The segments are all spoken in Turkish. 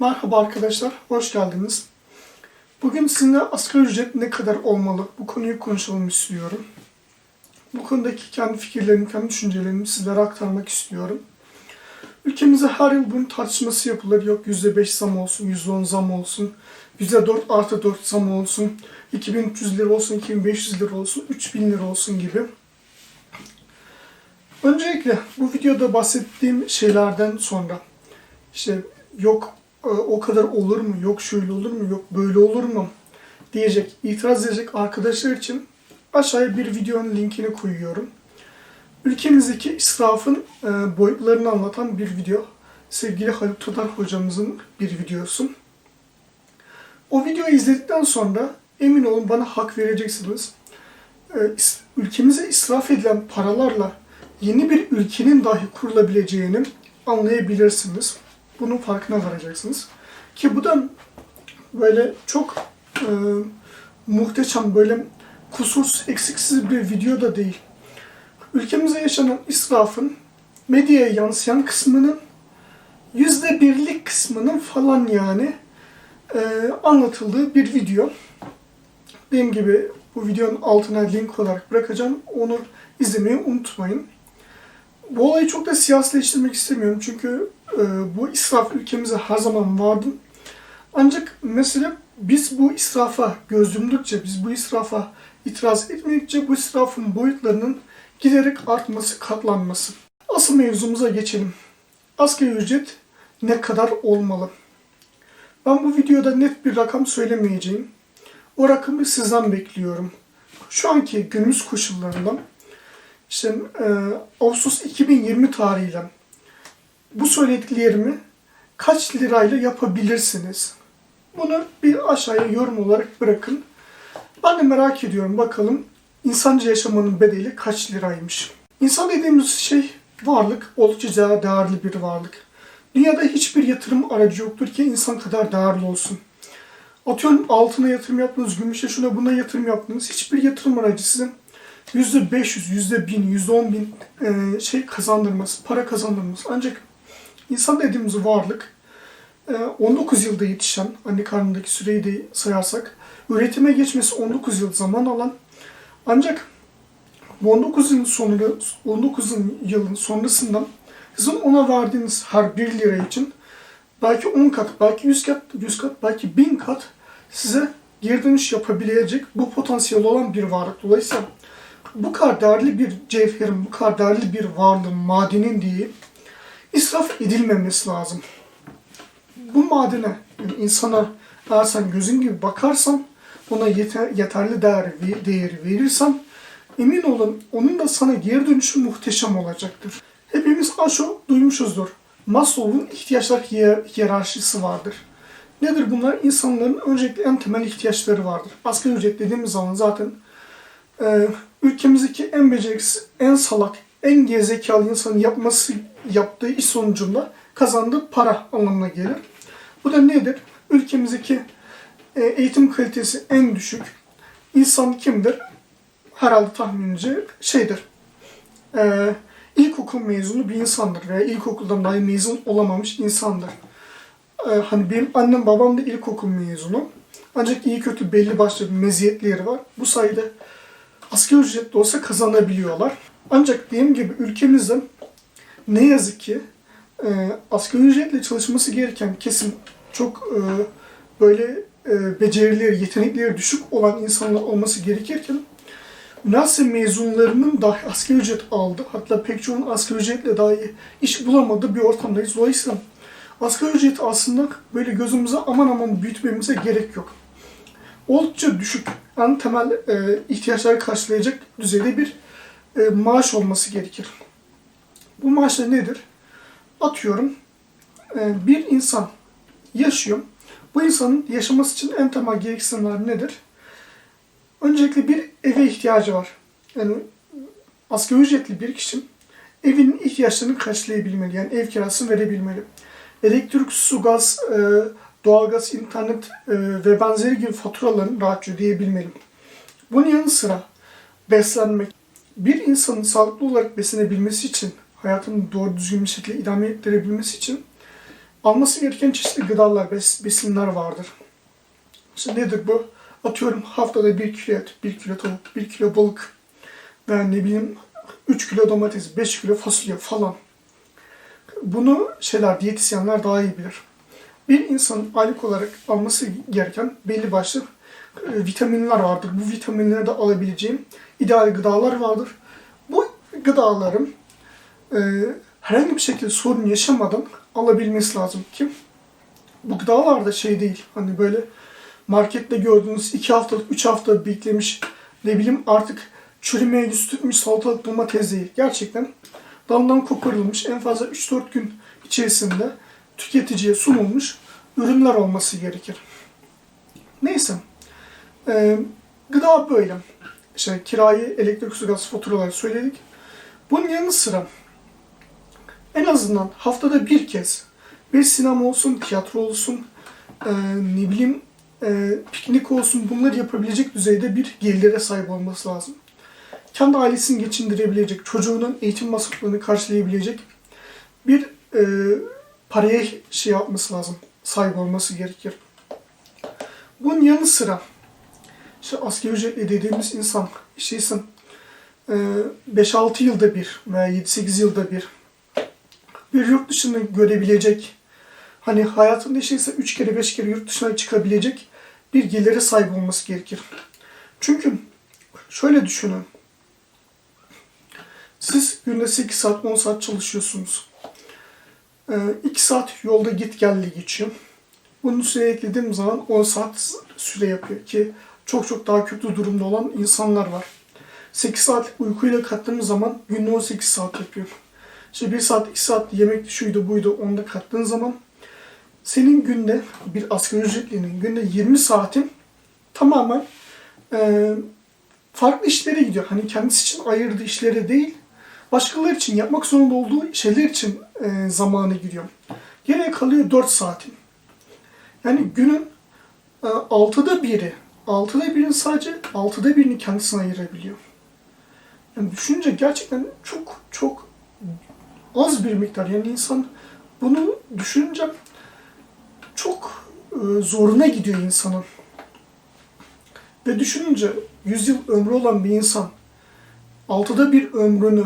Merhaba arkadaşlar, hoş geldiniz. Bugün sizinle asgari ücret ne kadar olmalı bu konuyu konuşalım istiyorum. Bu konudaki kendi fikirlerimi, kendi düşüncelerimi sizlere aktarmak istiyorum. Ülkemizde her yıl bunun tartışması yapılır. Yok %5 zam olsun, %10 zam olsun, %4 artı 4 zam olsun, 2300 lira olsun, 2500 lira olsun, 3000 lira olsun gibi. Öncelikle bu videoda bahsettiğim şeylerden sonra işte yok o kadar olur mu, yok şöyle olur mu, yok böyle olur mu diyecek, itiraz edecek arkadaşlar için aşağıya bir videonun linkini koyuyorum. Ülkemizdeki israfın e, boyutlarını anlatan bir video. Sevgili Haluk Tudar hocamızın bir videosu. O videoyu izledikten sonra emin olun bana hak vereceksiniz. E, ülkemize israf edilen paralarla yeni bir ülkenin dahi kurulabileceğini anlayabilirsiniz. Bunun farkına varacaksınız. Ki bu da böyle çok e, muhteşem, böyle kusursuz, eksiksiz bir video da değil. Ülkemizde yaşanan israfın medyaya yansıyan kısmının yüzde birlik kısmının falan yani e, anlatıldığı bir video. Dediğim gibi bu videonun altına link olarak bırakacağım. Onu izlemeyi unutmayın. Bu olayı çok da siyasileştirmek istemiyorum çünkü e, bu israf ülkemize her zaman vardı. Ancak mesele biz bu israfa göz yumdukça, biz bu israfa itiraz etmedikçe bu israfın boyutlarının giderek artması, katlanması. Asıl mevzumuza geçelim. Asgari ücret ne kadar olmalı? Ben bu videoda net bir rakam söylemeyeceğim. O rakamı sizden bekliyorum. Şu anki günümüz koşullarında işte e, Ağustos 2020 tarihiyle bu söylediklerimi kaç lirayla yapabilirsiniz? Bunu bir aşağıya yorum olarak bırakın. Ben de merak ediyorum bakalım insanca yaşamanın bedeli kaç liraymış? İnsan dediğimiz şey varlık, oldukça değerli bir varlık. Dünyada hiçbir yatırım aracı yoktur ki insan kadar değerli olsun. Atıyorum altına yatırım yaptınız, gümüşe şuna buna yatırım yaptınız. Hiçbir yatırım aracı size %500, %1000, %10.000 e, şey kazandırmaz, para kazandırmaz. Ancak insan dediğimiz varlık e, 19 yılda yetişen, anne karnındaki süreyi de sayarsak, üretime geçmesi 19 yıl zaman alan ancak bu 19 yılın sonunda 19 yılın sonrasından sizin ona verdiğiniz her 1 lira için belki 10 kat, belki 100 kat, 100 kat, belki 1000 kat size geri dönüş yapabilecek bu potansiyel olan bir varlık. Dolayısıyla bu kadar değerli bir cevherin, bu kadar değerli bir varlığın, madenin diye israf edilmemesi lazım. Bu madene, yani insana eğer sen gözün gibi bakarsan, ona yeter, yeterli değer, değeri verirsen, emin olun onun da sana geri dönüşü muhteşem olacaktır. Hepimiz çok duymuşuzdur. Maslow'un ihtiyaçlar hiyer- hiyerarşisi vardır. Nedir bunlar? İnsanların öncelikle en temel ihtiyaçları vardır. Asgari ücret dediğimiz zaman zaten e, ülkemizdeki en beceriksiz, en salak, en gerizekalı insanın yapması yaptığı iş sonucunda kazandığı para anlamına gelir. Bu da nedir? Ülkemizdeki e, eğitim kalitesi en düşük insan kimdir? Herhalde tahminimce şeydir. E, ilkokul mezunu bir insandır veya ilkokuldan dahi mezun olamamış insandır. E, hani benim annem babam da ilkokul mezunu. Ancak iyi kötü belli başlı meziyetleri var. Bu sayede asgari ücret de olsa kazanabiliyorlar. Ancak dediğim gibi ülkemizde ne yazık ki e, asgari ücretle çalışması gereken kesim çok e, böyle e, becerileri, yetenekleri düşük olan insanlar olması gerekirken üniversite mezunlarının dahi asgari ücret aldı. Hatta pek çoğunun asgari ücretle dahi iş bulamadığı bir ortamdayız. Dolayısıyla asgari ücret aslında böyle gözümüze aman aman büyütmemize gerek yok. Oldukça düşük, en temel e, ihtiyaçları karşılayacak düzeyde bir e, maaş olması gerekir. Bu maaş da nedir? Atıyorum e, bir insan yaşıyor. Bu insanın yaşaması için en temel gereksinimler nedir? Öncelikle bir eve ihtiyacı var. Yani asgari ücretli bir kişi evinin ihtiyaçlarını karşılayabilmeli. Yani ev kirasını verebilmeli. Elektrik, su, gaz, e, doğalgaz, internet e, ve benzeri gibi faturalarını rahatça ödeyebilmeli. Bunun yanı sıra beslenmek. Bir insanın sağlıklı olarak beslenebilmesi için, hayatını doğru düzgün bir şekilde idame ettirebilmesi için alması gereken çeşitli gıdalar, bes, besinler vardır. İşte nedir bu? Atıyorum haftada 1 kilo et, 1 kilo tavuk, 1 kilo balık veya ne bileyim 3 kilo domates, 5 kilo fasulye falan. Bunu şeyler, diyetisyenler daha iyi bilir. Bir insanın aylık olarak alması gereken belli başlı e, vitaminler vardır. Bu vitaminleri de alabileceğim ideal gıdalar vardır. Bu gıdaların e, herhangi bir şekilde sorun yaşamadan alabilmesi lazım ki bu gıdalar da şey değil. Hani böyle markette gördüğünüz 2 haftalık 3 hafta beklemiş ne bileyim artık çürümeye yüz tutmuş salatalık domates değil. Gerçekten dalından koparılmış en fazla 3-4 gün içerisinde tüketiciye sunulmuş ürünler olması gerekir. Neyse. Ee, gıda böyle. İşte kirayı, elektrik, su, gaz faturaları söyledik. Bunun yanı sıra en azından haftada bir kez bir sinema olsun, tiyatro olsun, e, ne bileyim e, piknik olsun bunları yapabilecek düzeyde bir gelire sahip olması lazım. Kendi ailesini geçindirebilecek, çocuğunun eğitim masraflarını karşılayabilecek bir e, paraya şey yapması lazım, sahip olması gerekir. Bunun yanı sıra işte asgari ücretli dediğimiz insan işte insan e, 5-6 yılda bir veya 7-8 yılda bir bir yurt dışını görebilecek hani hayatında işte ise 3 kere 5 kere yurt dışına çıkabilecek bir gelire sahip olması gerekir. Çünkü şöyle düşünün. Siz günde 8 saat 10 saat çalışıyorsunuz. 2 saat yolda git geldi geçiyor. Bunun üstüne eklediğim zaman 10 saat süre yapıyor ki çok çok daha kötü durumda olan insanlar var. 8 saat uykuyla kattığımız zaman günde 18 saat yapıyor. İşte 1 saat 2 saat yemek şuydu buydu onu da kattığın zaman senin günde bir asgari ücretlinin günde 20 saatin tamamen e, farklı işlere gidiyor. Hani kendisi için ayırdığı işlere değil, başkaları için yapmak zorunda olduğu şeyler için e, zamanı gidiyor. Geriye kalıyor 4 saatin. Yani günün e, altıda biri, altıda birin sadece altıda birini kendisine ayırabiliyor. Yani düşününce gerçekten çok çok az bir miktar. Yani insan bunu düşününce çok e, zoruna gidiyor insanın. Ve düşününce 100 yıl ömrü olan bir insan altıda bir ömrünü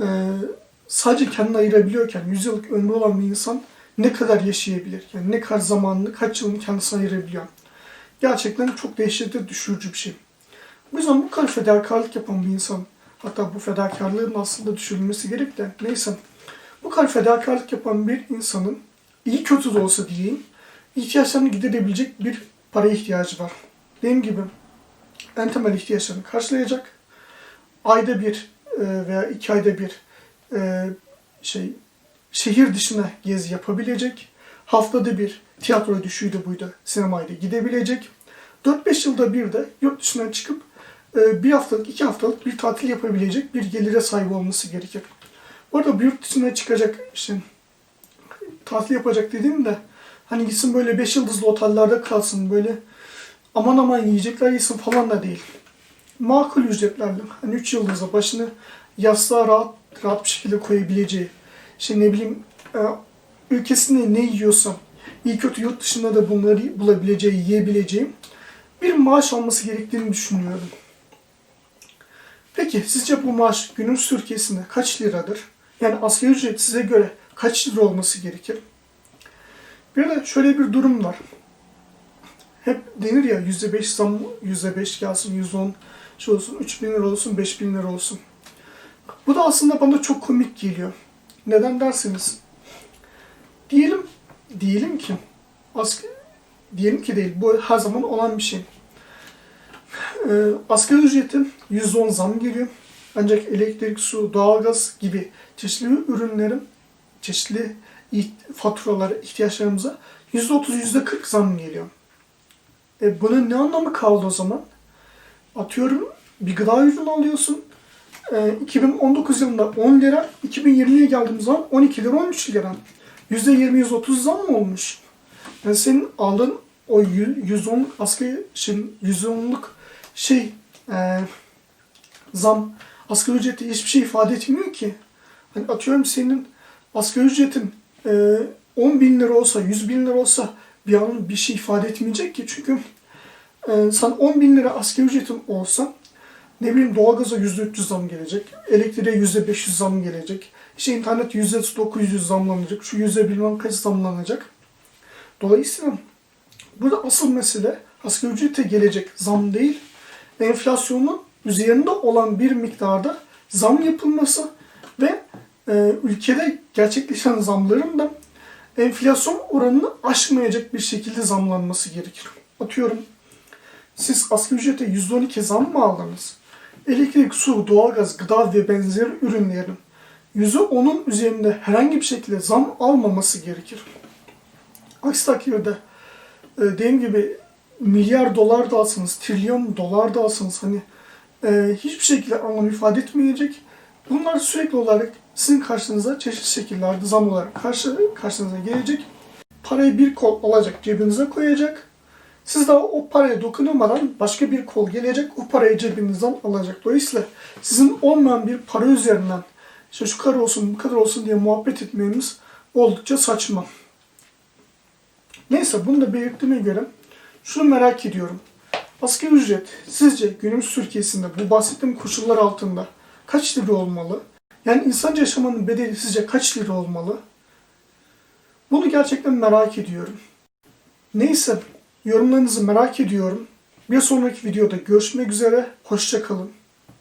e, sadece kendine ayırabiliyorken 100 yıllık ömrü olan bir insan ne kadar yaşayabilir? Yani ne kadar zamanını, kaç yılını kendisine ayırabiliyor? Gerçekten çok dehşete düşürücü bir şey. Bu yüzden bu kadar fedakarlık yapan bir insan, hatta bu fedakarlığın aslında düşürülmesi gerek de neyse. Bu kadar fedakarlık yapan bir insanın iyi kötü de olsa diyeyim, ihtiyaçlarını giderebilecek bir para ihtiyacı var. Dediğim gibi en temel ihtiyaçlarını karşılayacak. Ayda bir veya iki ayda bir e, şey şehir dışına gezi yapabilecek. Haftada bir tiyatro düşüydü buydu sinemayla gidebilecek. 4-5 yılda bir de yurt dışına çıkıp e, bir haftalık, iki haftalık bir tatil yapabilecek bir gelire sahip olması gerekir. Bu arada yurt dışına çıkacak, işte tatil yapacak dediğimde hani gitsin böyle 5 yıldızlı otellerde kalsın böyle aman aman yiyecekler yesin falan da değil. Makul ücretlerle hani 3 yıldızla başını yastığa rahat rahat bir şekilde koyabileceği işte ne bileyim e, ülkesinde ne yiyorsam iyi kötü yurt dışında da bunları bulabileceği, yiyebileceğim bir maaş alması gerektiğini düşünüyorum. Peki sizce bu maaş günümüz Türkiye'sinde kaç liradır? Yani asgari ücret size göre kaç lira olması gerekir? Bir de şöyle bir durum var. Hep denir ya %5 zam, %5 gelsin, %10 şey olsun, 3 bin lira olsun, 5 bin lira olsun. Bu da aslında bana çok komik geliyor. Neden derseniz, diyelim, diyelim ki, asgari, diyelim ki değil, bu her zaman olan bir şey. Ee, asgari ücretin %10 zam geliyor. Ancak elektrik, su, doğalgaz gibi çeşitli ürünlerin, çeşitli faturalara, ihtiyaçlarımıza %30, %40 zam geliyor. E bunun ne anlamı kaldı o zaman? Atıyorum bir gıda ürünü alıyorsun. E, 2019 yılında 10 lira, 2020'ye geldiğimiz zaman 12 lira, 13 lira. %20, %30 zam mı olmuş? Yani senin aldığın o 110 asgari, şimdi 110'luk şey e, zam asgari ücreti hiçbir şey ifade etmiyor ki. Hani atıyorum senin asgari ücretin e, 10 bin lira olsa, 100 bin lira olsa bir an bir şey ifade etmeyecek ki. Çünkü e, sen 10 bin lira asgari ücretin olsa ne bileyim doğalgaza %300 zam gelecek, elektriğe %500 zam gelecek, işte internet %900 zamlanacak, şu yüzde bilmem kaç zamlanacak. Dolayısıyla burada asıl mesele asgari ücrete gelecek zam değil, enflasyonun üzerinde olan bir miktarda zam yapılması ve e, ülkede gerçekleşen zamların da enflasyon oranını aşmayacak bir şekilde zamlanması gerekir. Atıyorum siz asgari ücrete %12 zam mı aldınız? Elektrik, su, doğalgaz, gıda ve benzeri ürünlerin %10'un üzerinde herhangi bir şekilde zam almaması gerekir. Aksi takdirde e, dediğim gibi milyar dolar da alsanız, trilyon dolar da alsanız hani e, hiçbir şekilde anlam ifade etmeyecek. Bunlar sürekli olarak sizin karşınıza çeşitli şekillerde zam olarak karşı, karşınıza gelecek. Parayı bir kol alacak, cebinize koyacak. Siz de o paraya dokunamadan başka bir kol gelecek, o parayı cebinizden alacak. Dolayısıyla sizin olmayan bir para üzerinden işte şu kadar olsun, bu kadar olsun diye muhabbet etmemiz oldukça saçma. Neyse bunu da belirttiğime göre şunu merak ediyorum. Asgari ücret sizce günümüz Türkiye'sinde bu bahsettiğim koşullar altında kaç lira olmalı? Yani insanca yaşamanın bedeli sizce kaç lira olmalı? Bunu gerçekten merak ediyorum. Neyse yorumlarınızı merak ediyorum. Bir sonraki videoda görüşmek üzere. Hoşçakalın.